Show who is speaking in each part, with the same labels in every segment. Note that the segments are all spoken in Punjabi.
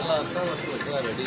Speaker 1: ਲਾਤਾ ਬਸ ਬੱਚਾ ਰੈਡੀ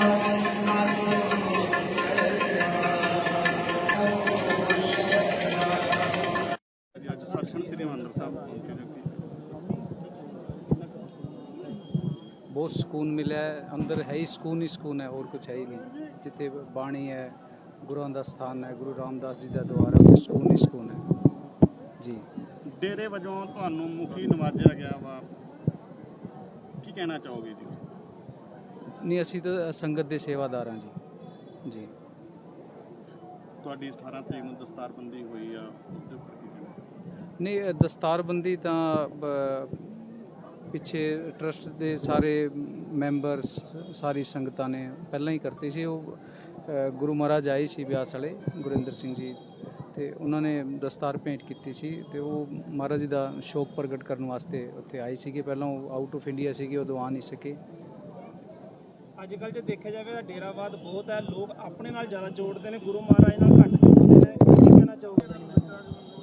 Speaker 2: ਬਹੁਤ ਸਕੂਨ ਮਿਲਿਆ ਹੈ ਅੰਦਰ ਹੈ ਹੀ ਸਕੂਨ ਹੀ ਸਕੂਨ ਹੈ ਹੋਰ ਕੁਝ ਹੈ ਹੀ ਨਹੀਂ ਜਿੱਥੇ ਬਾਣੀ ਹੈ ਗੁਰੂਆਂ ਦਾ ਸਥਾਨ ਹੈ ਗੁਰੂ ਰਾਮਦਾਸ ਜੀ ਦਾ ਦਵਾਰ ਹੈ ਉੱਥੇ ਸਕੂਨ ਹੀ ਸਕੂਨ ਹੈ ਜੀ
Speaker 3: ਡੇਰੇ ਵਜੋਂ ਤੁਹਾਨੂੰ ਮੁਖੀ ਨਵਾਜਿਆ ਗਿਆ ਵਾ ਕੀ ਕਹਿਣਾ ਚਾਹੋਗੇ ਜੀ
Speaker 2: ਨਹੀਂ ਅਸੀਂ ਤਾਂ ਸੰਗਤ ਦੇ ਸੇਵਾਦਾਰ ਹਾਂ ਜੀ ਜੀ
Speaker 3: ਤੁਹਾਡੀ 18 ਤਰੀਕ ਨੂੰ ਦਸਤਾਰਬੰਦੀ ਹੋਈ ਆ
Speaker 2: ਨਹੀਂ ਦਸਤਾਰਬੰਦੀ ਤਾਂ ਪਿੱਛੇ ਟਰਸਟ ਦੇ ਸਾਰੇ ਮੈਂਬਰਸ ਸਾਰੀ ਸੰਗਤਾਂ ਨੇ ਪਹਿਲਾਂ ਹੀ ਕਰਤੀ ਸੀ। ਉਹ ਗੁਰੂ ਮਹਾਰਾਜ ਆਏ ਸੀ ਬਿਆਸ ਵਾਲੇ, ਗੁਰਿੰਦਰ ਸਿੰਘ ਜੀ ਤੇ ਉਹਨਾਂ ਨੇ ਦਸਤਾਰ ਭੇਂਟ ਕੀਤੀ ਸੀ ਤੇ ਉਹ ਮਹਾਰਾਜ ਜੀ ਦਾ ਸ਼ੋਕ ਪ੍ਰਗਟ ਕਰਨ ਵਾਸਤੇ ਉੱਥੇ ਆਏ ਸੀਗੇ। ਪਹਿਲਾਂ ਉਹ ਆਊਟ ਆਫ ਇੰਡੀਆ ਸੀਗੇ, ਉਦੋਂ ਆ ਨਹੀਂ ਸਕੇ।
Speaker 4: ਅੱਜ ਕੱਲ੍ਹ ਜੇ ਦੇਖਿਆ ਜਾਵੇ ਤਾਂ ਡੇਰਾਵਾਦ ਬਹੁਤ ਹੈ। ਲੋਕ ਆਪਣੇ ਨਾਲ ਜ਼ਿਆਦਾ ਜੋੜਦੇ ਨੇ। ਗੁਰੂ ਮਹਾਰਾਜ ਨਾਲ ਘੱਟ ਜੋੜਦੇ ਨੇ ਕੀ ਕਹਿਣਾ ਚਾਹੋਗੇ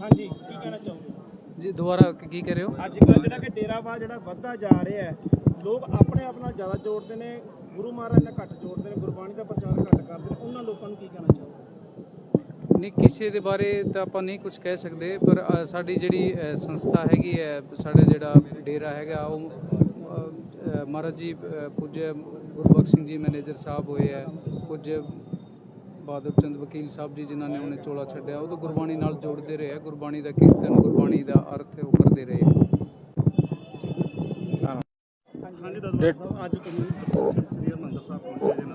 Speaker 4: ਹਾਂਜੀ ਕੀ ਕਹਿਣਾ ਚਾਹੋਗੇ
Speaker 2: ਜੀ ਦੁਬਾਰਾ ਕ- ਕਹਿ ਰਹੇ ਹੋ?
Speaker 4: ਅੱਜ ਕੱਲ੍ਹ ਜਿਹੜਾ ਕਿ ਡੇਰਾਵਾਦ ਜਿਹੜਾ ਵੱਧਦਾ ਜਾ ਰਿਹਾ ਹੈ ਲੋਕ ਆਪਣੇ ਆਪ ਨਾਲ ਜ਼ਿਆਦਾ ਜੋੜਦੇ ਨੇ ਗੁਰੂ ਮਹਾਰਾਜ ਨਾਲ ਘੱਟ ਜੋੜਦੇ ਨੇ ਗੁਰਬਾਣੀ ਦਾ ਪ੍ਰਚਾਰ ਘੱਟ ਕਰਦੇ ਨੇ ਉਹਨਾਂ ਲੋਕਾਂ ਨੂੰ ਕੀ ਕਹਿਣਾ ਚਾਹੋਗੇ?
Speaker 2: ਨਹੀਂ ਕਿਸੇ ਦੇ ਬਾਰੇ ਤਾਂ ਆਪਾਂ ਨਹੀਂ ਕੁਝ ਕਹਿ ਸਕਦੇ ਪਰ ਸਾਡੀ ਜਿਹੜੀ ਸੰਸਥਾ ਹੈਗੀ ਹੈ ਸਾਡਾ ਜਿਹੜਾ ਡੇਰਾ ਹੈਗਾ ਉਹ ਮਹਾਰਾਜ ਜੀ ਅ, ਪੂਜਯ ਗੁਰਬਖਸ਼ ਸਿੰਘ ਜੀ ਮੈਨੇਜਰ ਸਾਹਿਬ ਹੋਏ ਹੈ ਕੁਝ ਬਹਾਦਰ ਚੰਦ ਵਕੀਲ ਸਾਹਿਬ ਜੀ ਜਿਨ੍ਹਾਂ ਨੇ ਉਹਨੇ ਚੋਲਾ ਛੱਡਿਆ। ਉਹ ਤਾਂ ਗੁਰਬਾਣੀ ਨਾਲ ਜੋੜਦੇ ਰਹੇ ਆ। ਗੁਰਬਾਣੀ ਦਾ ਕੀਰਤਨ ਗੁਰਬਾਣੀ ਦਾ ਅਰਥ ਉਹ ਕਰਦੇ ਰਹੇ ਆ।
Speaker 3: ਹਾਂਜੀ ਅੱਜ ਸ੍ਰੀ ਹਰਿਮੰਦਰ ਸਾਹਿਬ ਪਹੁੰਚੇ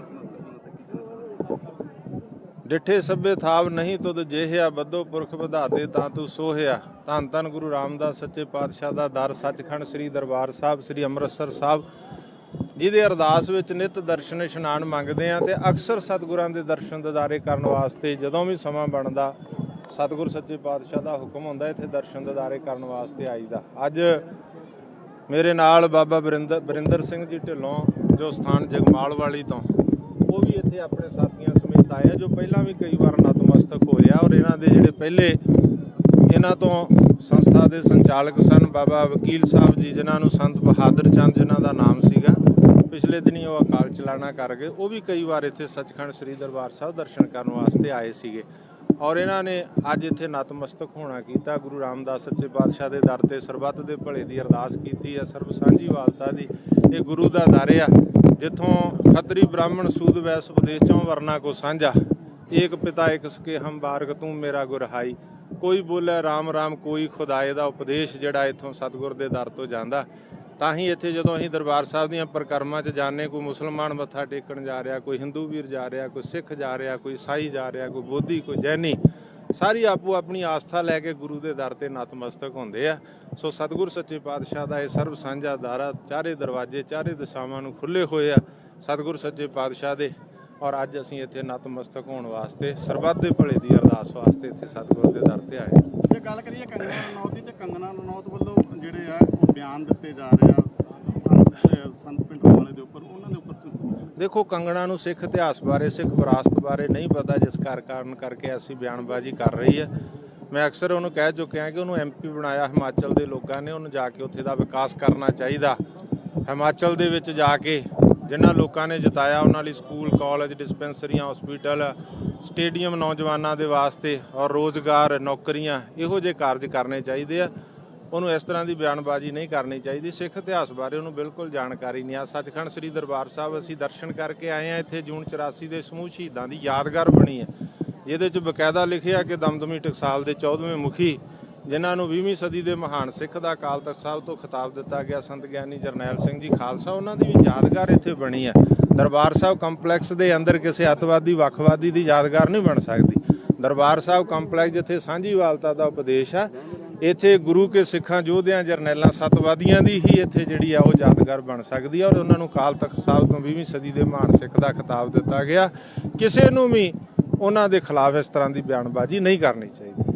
Speaker 5: ਡਿਠੇ ਸਭੇ ਥਾਵ ਨਹੀਂ ਤੁਧ ਜਿਹਿਆ ਬੱਦੋ ਪੁਰਖ ਵਧਾਤੇ ਤਾਂ ਤੂੰ ਸੋਹਿਆ। ਧੰਨ ਧੰਨ ਗੁਰੂ ਰਾਮਦਾਸ ਸੱਚੇ ਪਾਤਸ਼ਾਹ ਦਾ ਦਰ ਸੱਚਖੰਡ ਸ੍ਰੀ ਦਰਬਾਰ ਸਾਹਿਬ ਸ੍ਰੀ ਅੰਮ੍ਰਿਤਸਰ ਸਾਹਿਬ। ਜਿਹਦੇ ਅਰਦਾਸ ਵਿੱਚ ਨਿਤ ਦਰਸ਼ਨ ਇਸ਼ਨਾਨ ਮੰਗਦੇ ਆ ਤੇ ਅਕਸਰ ਸਤਿਗੁਰਾਂ ਦੇ ਦਰਸ਼ਨ ਦਿਦਾਰੇ ਕਰਨ ਵਾਸਤੇ ਜਦੋਂ ਵੀ ਸਮਾਂ ਬਣਦਾ, ਸਤਿਗੁਰ ਸੱਚੇ ਪਾਤਸ਼ਾਹ ਦਾ ਹੁਕਮ ਹੁੰਦਾ ਇੱਥੇ ਦਰਸ਼ਨ ਦਿਦਾਰੇ ਕਰਨ ਵਾਸਤੇ ਆਈਦਾ। ਅੱਜ ਮੇਰੇ ਨਾਲ ਬਾਬਾ ਬਰਿੰਦਰ ਬਰਿੰਦਰ ਸਿੰਘ ਜੀ ਢਿੱਲੋਂ, ਜੋ ਸਥਾਨ ਜਗਮਾਲ ਵਾਲੀ ਤੋਂ, ਉਹ ਵੀ ਇੱਥੇ ਆਪਣੇ ਸਾਥੀਆਂ ਸਮੇਤ ਆਏ ਆ, ਜੋ ਪਹਿਲਾਂ ਵੀ ਕਈ ਵਾਰ ਨਤਮਸਤਕ ਹੋਏ ਆ ਔਰ ਇਹਨਾਂ ਦੇ ਜਿਹੜੇ ਪਹਿਲੇ ਇਹਨਾਂ ਤੋਂ ਸੰਸਥਾ ਦੇ ਸੰਚਾਲਕ ਸਨ ਬਾਬਾ ਵਕੀਲ ਸਾਹਿਬ ਜੀ, ਜਿਨ੍ਹਾਂ ਨੂੰ ਸੰਤ ਬਹਾਦਰ ਚੰਦ ਜਿਨ੍ਹਾਂ ਦਾ ਨਾਮ ਸੀਗਾ। ਪਿਛਲੇ ਦਿਨੀ ਉਹ ਅਕਾਲ ਚਲਾਣਾ ਕਰ ਗਏ। ਉਹ ਵੀ ਕਈ ਵਾਰ ਇੱਥੇ ਸੱਚਖੰਡ ਸ੍ਰੀ ਦਰਬਾਰ ਸਾਹਿਬ ਦਰਸ਼ਨ ਕਰਨ ਵਾਸਤੇ ਆਏ ਸੀਗੇ। ਔਰ ਇਹਨਾਂ ਨੇ ਅੱਜ ਇੱਥੇ ਨਤਮਸਤਕ ਹੋਣਾ ਕੀਤਾ। ਗੁਰੂ ਰਾਮਦਾਸ ਸੱਚੇ ਪਾਤਸ਼ਾਹ ਦੇ ਦਰ ਤੇ ਸਰਬੱਤ ਦੇ ਭਲੇ ਦੀ ਅਰਦਾਸ ਕੀਤੀ ਹੈ। ਸਰਬ ਸਾਂਝੀ ਵਾਲਤਾ ਦੀ ਇਹ ਗੁਰੂ ਦਾ ਦਰ ਆ, ਜਿੱਥੋਂ ਖੱਤਰੀ ਬ੍ਰਾਹਮਣ ਸੂਦ ਵੈਸ ਉਪਦੇਸ਼ ਵਰਨਾ ਕੋ ਸਾਂਝਾ। ਏਕ ਪਿਤਾ, ਏਕ ਸਕੇ ਹਮ ਬਾਰਕ ਤੂੰ ਮੇਰਾ ਗੁਰਹਾਈ ਕੋਈ ਬੋਲੇ RAM RAM ਕੋਈ ਖੁਦਾਏ ਦਾ ਉਪਦੇਸ਼ ਜਿਹੜਾ ਇੱਥੋਂ ਸਤਿਗੁਰ ਦੇ ਦਰ ਤੋਂ ਜਾਂਦਾ, ਤਾਂ ਹੀ ਇੱਥੇ ਜਦੋਂ ਅਸੀਂ ਦਰਬਾਰ ਸਾਹਿਬ ਦੀਆਂ ਪ੍ਰਕਰਮਾਂ 'ਚ ਜਾਂਦੇ, ਕੋਈ ਮੁਸਲਮਾਨ ਮੱਥਾ ਟੇਕਣ ਜਾ ਰਿਹਾ, ਕੋਈ ਹਿੰਦੂ ਵੀਰ ਜਾ ਰਿਹਾ, ਕੋਈ ਸਿੱਖ ਜਾ ਰਿਹਾ, ਕੋਈ ਈਸਾਈ ਜਾ ਰਿਹਾ, ਕੋਈ ਬੋਧੀ, ਕੋਈ ਜੈਨੀ, ਸਾਰੀ ਆਪੋ ਆਪਣੀ ਆਸਥਾ ਲੈ ਕੇ ਗੁਰੂ ਦੇ ਦਰ ਤੇ ਨਤਮਸਤਕ ਹੁੰਦੇ ਆ। ਸੋ ਸਤਿਗੁਰ ਸੱਚੇ ਪਾਤਸ਼ਾਹ ਦਾ ਇਹ ਸਰਬ ਸਾਂਝਾ ਦਾਰਾ ਚਾਰੇ ਦਰਵਾਜ਼ੇ, ਚਾਰੇ ਦਿਸ਼ਾਵਾਂ ਨੂੰ ਖੁੱਲੇ ਹੋਏ ਆ। ਸਤਿਗੁਰ ਸੱਚੇ ਪਾਤਸ਼ਾਹ ਦੇ ਔਰ ਅੱਜ ਅਸੀਂ ਇੱਥੇ ਨਤਮਸਤਕ ਹੋਣ ਵਾਸਤੇ ਸਰਬੱਤ ਦੇ ਭਲੇ ਦੀ ਅਰਦਾਸ ਵਾਸਤੇ ਇੱਥੇ ਸਤਿਗੁਰ ਦੇ ਦਰ ਤੇ ਆਏ।
Speaker 3: ਜੇ ਗੱਲ ਕਰੀਏ ਕੰਗਨਾ ਰਣੌਤ ਦੀ ਤੇ ਕੰਗਨਾ ਰਣੌਤ ਵੱਲੋਂ ਜਿਹੜੇ ਆ ਉਹ ਬਿਆਨ ਦਿੱਤੇ ਜਾ ਰਹੇ ਆ ਸੰਤ ਪਿੰਡ ਵਾਲੇ ਦੇ ਉੱਪਰ ਉਹਨਾਂ ਦੇ ਉੱਪਰ
Speaker 5: ਦੇਖੋ ਕੰਗਣਾ ਨੂੰ ਸਿੱਖ ਇਤਿਹਾਸ ਬਾਰੇ ਸਿੱਖ ਵਿਰਾਸਤ ਬਾਰੇ ਨਹੀਂ ਪਤਾ ਜਿਸ ਕਰ ਕਾਰਨ ਕਰਕੇ ਐਸੀ ਬਿਆਨਬਾਜ਼ੀ ਕਰ ਰਹੀ ਹੈ ਮੈਂ ਅਕਸਰ ਉਹਨੂੰ ਕਹਿ ਚੁੱਕਿਆ ਕਿ ਉਹਨੂੰ ਐਮਪੀ ਬਣਾਇਆ ਹਿਮਾਚਲ ਦੇ ਲੋਕਾਂ ਨੇ ਉਹਨੂੰ ਜਾ ਕੇ ਉੱਥੇ ਦਾ ਵਿਕਾਸ ਕਰਨਾ ਚਾਹੀਦਾ। ਹਿਮਾਚਲ ਦੇ ਵਿੱਚ ਜਾ ਕੇ ਜਿਨ੍ਹਾਂ ਲੋਕਾਂ ਨੇ ਜਿਤਾਇਆ, ਉਹਨਾਂ ਲਈ ਸਕੂਲ, ਕਾਲਜ, ਡਿਸਪੈਂਸਰੀਆਂ, ਹਸਪੀਟਲ, ਸਟੇਡੀਅਮ ਨੌਜਵਾਨਾਂ ਦੇ ਵਾਸਤੇ ਔਰ ਰੋਜ਼ਗਾਰ, ਨੌਕਰੀਆਂ ਇਹੋ ਜਿਹੇ ਕਾਰਜ ਕਰਨੇ ਚਾਹੀਦੇ ਆ। ਉਹਨੂੰ ਇਸ ਤਰ੍ਹਾਂ ਦੀ ਬਿਆਨਬਾਜ਼ੀ ਨਹੀਂ ਕਰਨੀ ਚਾਹੀਦੀ। ਸਿੱਖ ਇਤਿਹਾਸ ਬਾਰੇ ਉਹਨੂੰ ਬਿਲਕੁਲ ਜਾਣਕਾਰੀ ਨਹੀਂ ਆ। ਸੱਚਖੰਡ ਸ੍ਰੀ ਦਰਬਾਰ ਸਾਹਿਬ ਅਸੀਂ ਦਰਸ਼ਨ ਕਰਕੇ ਆਏ ਆ। ਇੱਥੇ ਜੂਨ 84 ਦੇ ਸਮੂਹ ਸ਼ਹੀਦਾਂ ਦੀ ਯਾਦਗਾਰ ਬਣੀ ਹੈ। ਜਿਹਦੇ 'ਚ ਬਕਾਇਦਾ ਲਿਖਿਆ ਕਿ ਦਮਦਮੀ ਟਕਸਾਲ ਦੇ 14ਵੇਂ ਮੁਖੀ ਜਿਨ੍ਹਾਂ ਨੂੰ 20ਵੀਂ ਸਦੀ ਦੇ ਮਹਾਨ ਸਿੱਖ ਦਾ ਅਕਾਲ ਤਖਤ ਸਾਹਿਬ ਤੋਂ ਖਿਤਾਬ ਦਿੱਤਾ ਗਿਆ, ਸੰਤ ਗਿਆਨੀ ਜਰਨੈਲ ਸਿੰਘ ਜੀ ਖਾਲਸਾ, ਉਹਨਾਂ ਦੀ ਵੀ ਯਾਦਗਾਰ ਇੱਥੇ ਬਣੀ ਹੈ। ਦਰਬਾਰ ਸਾਹਿਬ ਕੰਪਲੈਕਸ ਦੇ ਅੰਦਰ ਕਿਸੇ ਅੱਤਵਾਦੀ, ਵੱਖਵਾਦੀ ਦੀ ਯਾਦਗਾਰ ਨਹੀਂ ਬਣ ਸਕਦੀ। ਦਰਬਾਰ ਸਾਹਿਬ ਕੰਪਲੈਕਸ ਜਿੱਥੇ ਸਾਂਝੀਵਾਲਤਾ ਦਾ ਉਪਦੇਸ਼ ਆ ਇੱਥੇ ਗੁਰੂ ਕੇ ਸਿੱਖਾਂ, ਯੋਧਿਆਂ, ਜਰਨੈਲਾਂ, ਸਤਵਾਦੀਆਂ ਦੀ ਹੀ ਇੱਥੇ ਜਿਹੜੀ ਆ ਉਹ ਯਾਦਗਾਰ ਬਣ ਸਕਦੀ ਆ ਔਰ ਉਹਨਾਂ ਨੂੰ ਅਕਾਲ ਤਖਤ ਸਾਹਿਬ ਤੋਂ 20ਵੀਂ ਸਦੀ ਦੇ ਮਹਾਨ ਸਿੱਖ ਦਾ ਖਿਤਾਬ ਦਿੱਤਾ ਗਿਆ। ਕਿਸੇ ਨੂੰ ਵੀ ਉਹਨਾਂ ਦੇ ਖਿਲਾਫ ਇਸ ਤਰ੍ਹਾਂ ਦੀ ਬਿਆਨਬਾਜ਼ੀ ਨਹੀਂ ਕਰਨੀ ਚਾਹੀਦੀ।